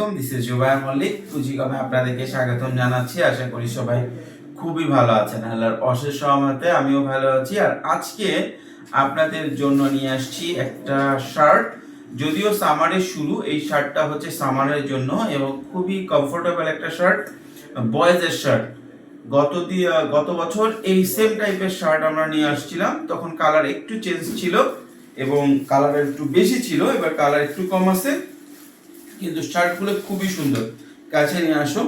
আলাইকুম this is Zubai Mallick পুঁজিকমে আপনাদেরকে স্বাগতম জানাচ্ছি। আশা করি সবাই খুবই ভালো আছেন। আল্লাহর অশেষ সহমতে আমিও ভালো আছি। আর আজকে আপনাদের জন্য নিয়ে আসছি একটা শার্ট। যদিও সামারের শুরু, এই শার্টটা হচ্ছে সামারের জন্য এবং খুবই কমফোর্টেবল একটা শার্ট বয়েজের শার্ট। গত গত বছর এই সেম টাইপের শার্ট আমরা নিয়ে আসছিলাম। তখন কালার একটু চেঞ্জ ছিল এবং কালার একটু বেশি ছিল, এবার কালার একটু কম আছে। কিন্তু শার্টগুলো খুবই সুন্দর। কাছে নিয়ে আসো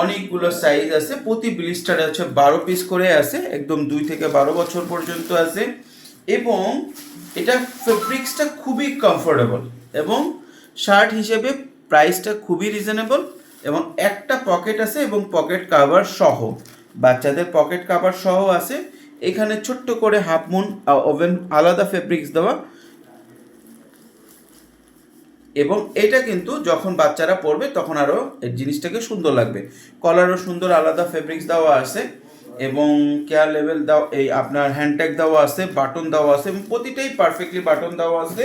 অনেকগুলো সাইজ আছে। প্রতি ব্লিস্টারে হচ্ছে বারো পিস করে আছে। একদম দুই থেকে বারো বছর পর্যন্ত আছে। এবং এটা ফেব্রিক্সটা খুবই কমফোর্টেবল এবং শার্ট হিসেবে প্রাইসটা খুবই রিজনেবল এবং একটা পকেট আছে এবং পকেট কাভার সহ। বাচ্চাদের পকেট কাভার সহ আছে। এখানে ছোট্ট করে হাফ মুন ওভেন আলাদা ফেব্রিক্স দেওয়া। এবং এটা কিন্তু যখন বাচ্চারা পরবে তখন আরও এই জিনিসটাকে সুন্দর লাগবে। কলারও সুন্দর, আলাদা ফেব্রিক্স দেওয়া আছে এবং কেয়ার লেভেল দাও এই আপনার হ্যান্ডট্যাগ দেওয়া আছে বাটন দেওয়া আছে এবং প্রতিটাই পারফেক্টলি বাটন দেওয়া আছে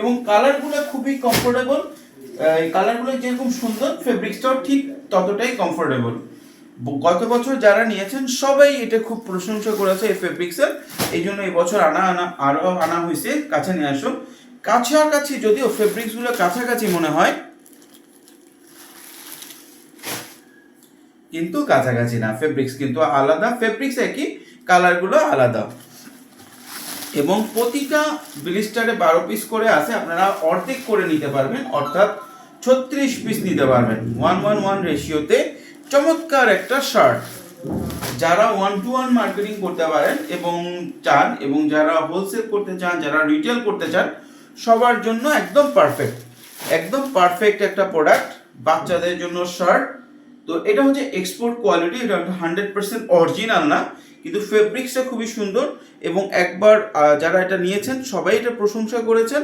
এবং কালারগুলো খুবই কমফোর্টেবল এই কালারগুলো যেরকম সুন্দর ফেব্রিক্সটাও ঠিক ততটাই কমফোর্টেবল গত বছর যারা নিয়েছেন, সবাই এটা খুব প্রশংসা করেছে এই ফেব্রিক্সের এই জন্য এই বছর আনা আনা আরও আনা হয়েছে, কাছে নিয়ে আসো কাছাকাছি যদিও ফেব্রিক্সগুলো কাছাকাছি মনে হয়, কিন্তু কাছাকাছি না। ফেব্রিক্স কিন্তু আলাদা। ফেব্রিক্স একই, কালারগুলো আলাদা। এবং প্রতিটা ব্লিস্টারে বারো পিস করে আছে, আপনারা অর্ধেক করে নিতে পারবেন, অর্থাৎ ছত্রিশ পিস নিতে পারবেন। ওয়ান ওয়ান ওয়ান রেশিওতে চমৎকার একটা শার্ট যারা ওয়ান টু ওয়ান মার্কেটিং করতে পারেন এবং চান এবং যারা হোলসেল করতে চান, যারা রিটেল করতে চান, সবার জন্য একদম পারফেক্ট একদম পারফেক্ট একটা প্রোডাক্ট বাচ্চাদের জন্য শার্ট তো এটা হচ্ছে এক্সপোর্ট কোয়ালিটি এটা হান্ড্রেড পার্সেন্ট অরিজিনাল না, কিন্তু ফেব্রিক্সটা খুবই সুন্দর এবং একবার যারা এটা নিয়েছেন, সবাই এটা প্রশংসা করেছেন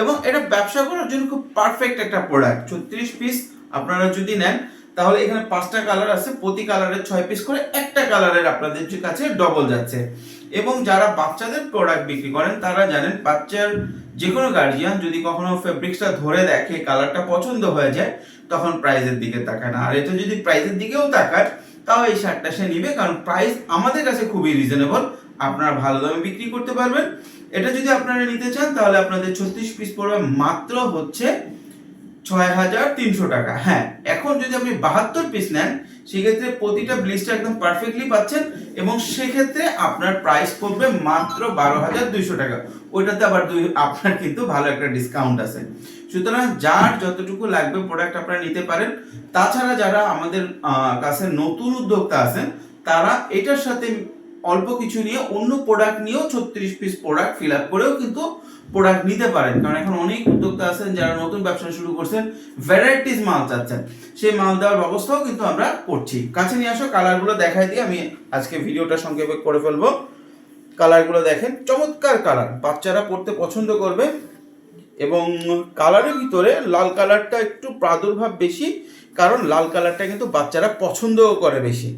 এবং এটা ব্যবসা করার জন্য খুব পারফেক্ট একটা প্রোডাক্ট ছত্রিশ পিস আপনারা যদি নেন তাহলে এখানে পাঁচটা কালার আছে, প্রতি কালারের ছয় পিস করে একটা কালারের আপনাদের কাছে ডবল যাচ্ছে। এবং যারা বাচ্চাদের প্রোডাক্ট বিক্রি করেন, তারা জানেন বাচ্চার যে কোনো গার্জিয়ান যদি কখনো ফেব্রিক্সটা ধরে দেখে কালারটা পছন্দ হয়ে যায়, তখন প্রাইজের দিকে তাকায় না। আর এটা যদি প্রাইজের দিকেও তাকায়, তাও এই শার্টটা সে নিবে, কারণ প্রাইস আমাদের কাছে খুবই রিজনেবল আপনারা ভালো দামে বিক্রি করতে পারবেন। এটা যদি আপনারা নিতে চান, তাহলে আপনাদের ছত্রিশ পিস পড়বে মাত্র হচ্ছে ছয় হাজার তিনশো টাকা। হ্যাঁ এখন যদি আপনি বাহাত্তর পিস নেন, সেক্ষেত্রে প্রতিটা ব্লিস্টার একদম পারফেক্টলি পাচ্ছেন এবং সেক্ষেত্রে আপনার প্রাইস পড়বে মাত্র বারো হাজার দুইশো টাকা। ওইটাতে আবার দুই, আপনার কিন্তু ভালো একটা ডিসকাউন্ট আছে। সুতরাং যার যতটুকু লাগবে প্রোডাক্ট আপনারা নিতে পারেন। তাছাড়া যারা আমাদের কাছে নতুন উদ্যোক্তা আছেন, তারা এটার সাথে অল্প কিছু নিয়ে অন্য প্রোডাক্ট নিয়েও ছত্রিশ পিস প্রোডাক্ট ফিল আপ করেও কিন্তু প্রোডাক্ট নিতে পারেন। কারণ এখন অনেক উদ্যোক্তা আছেন যারা নতুন ব্যবসা শুরু করছেন ভ্যারাইটিস মাল চাচ্ছেন। সেই মাল দেওয়ার ব্যবস্থাও কিন্তু আমরা করছি। কাছে নিয়ে আসো কালারগুলো দেখাই দিয়ে আমি আজকে ভিডিওটা সংক্ষেপে করে ফেলব। কালারগুলো দেখেন, চমৎকার কালার বাচ্চারা পড়তে পছন্দ করবে এবং কালারের ভিতরে লাল কালারটা একটু প্রাদুর্ভাব বেশি, কারণ লাল কালারটা কিন্তু বাচ্চারা পছন্দও করে বেশি।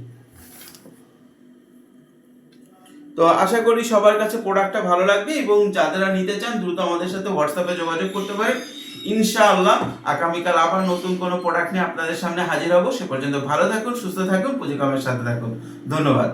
তো আশা করি সবার কাছে প্রোডাক্টটা ভালো লাগবে এবং যারা নিতে চান, দ্রুত আমাদের সাথে হোয়াটসঅ্যাপে যোগাযোগ করতে পারেন। ইনশাআল্লাহ আগামীকাল আবার নতুন কোনো প্রোডাক্ট নিয়ে আপনাদের সামনে হাজির হব। সে পর্যন্ত ভালো থাকুন, সুস্থ থাকুন, পুঁজি কামের সাথে থাকুন। ধন্যবাদ।